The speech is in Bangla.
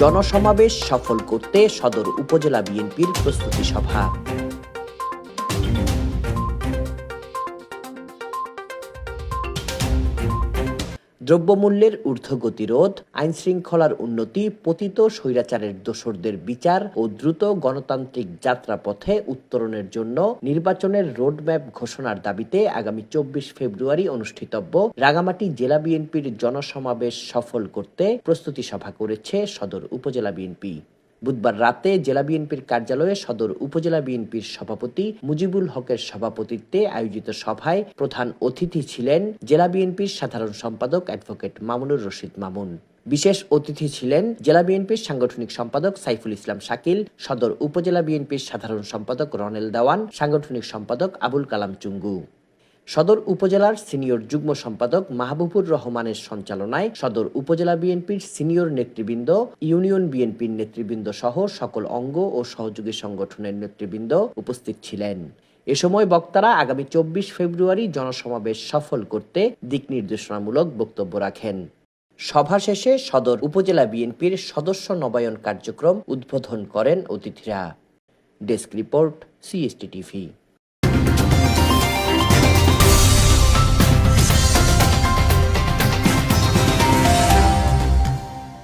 জনসমাবেশ সফল করতে সদর উপজেলা বিএনপির প্রস্তুতি সভা। দ্রব্যমূল্যের ঊর্ধ্বগতি রোধ আইন শৃঙ্খলার উন্নতি, পতিত স্বৈরাচারের দোসরদের বিচার ও দ্রুত গণতান্ত্রিক যাত্রাপথে উত্তরণের জন্য নির্বাচনের রোডম্যাপ ঘোষণার দাবিতে আগামী চব্বিশ ফেব্রুয়ারি অনুষ্ঠিতব্য রাগামাটি জেলা বিএনপির জনসমাবেশ সফল করতে প্রস্তুতি সভা করেছে সদর উপজেলা বিএনপি। বুধবার রাতে জেলা বিএনপির কার্যালয়ে সদর উপজেলা বিএনপির সভাপতি মুজিবুল হকের সভাপতিত্বে আয়োজিত সভায় প্রধান অতিথি ছিলেন জেলা বিএনপির সাধারণ সম্পাদক অ্যাডভোকেট মামুনুর রশিদ মামুন। বিশেষ অতিথি ছিলেন জেলা বিএনপির সাংগঠনিক সম্পাদক সাইফুল ইসলাম শাকিল, সদর উপজেলা বিএনপির সাধারণ সম্পাদক রনেল দেওয়ান, সাংগঠনিক সম্পাদক আবুল কালাম চুঙ্গু। সদর উপজেলার সিনিয়র যুগ্ম সম্পাদক মাহবুবুর রহমানের সঞ্চালনায় সদর উপজেলা বিএনপির সিনিয়র নেতৃবৃন্দ, ইউনিয়ন বিএনপির নেতৃবৃন্দ সহ সকল অঙ্গ ও সহযোগী সংগঠনের নেতৃবৃন্দ উপস্থিত ছিলেন। এ সময় বক্তারা আগামী চব্বিশ ফেব্রুয়ারি জনসমাবেশ সফল করতে দিক নির্দেশনামূলক বক্তব্য রাখেন। সভা শেষে সদর উপজেলা বিএনপির সদস্য নবায়ন কার্যক্রম উদ্বোধন করেন অতিথিরা। Desk report CST TV.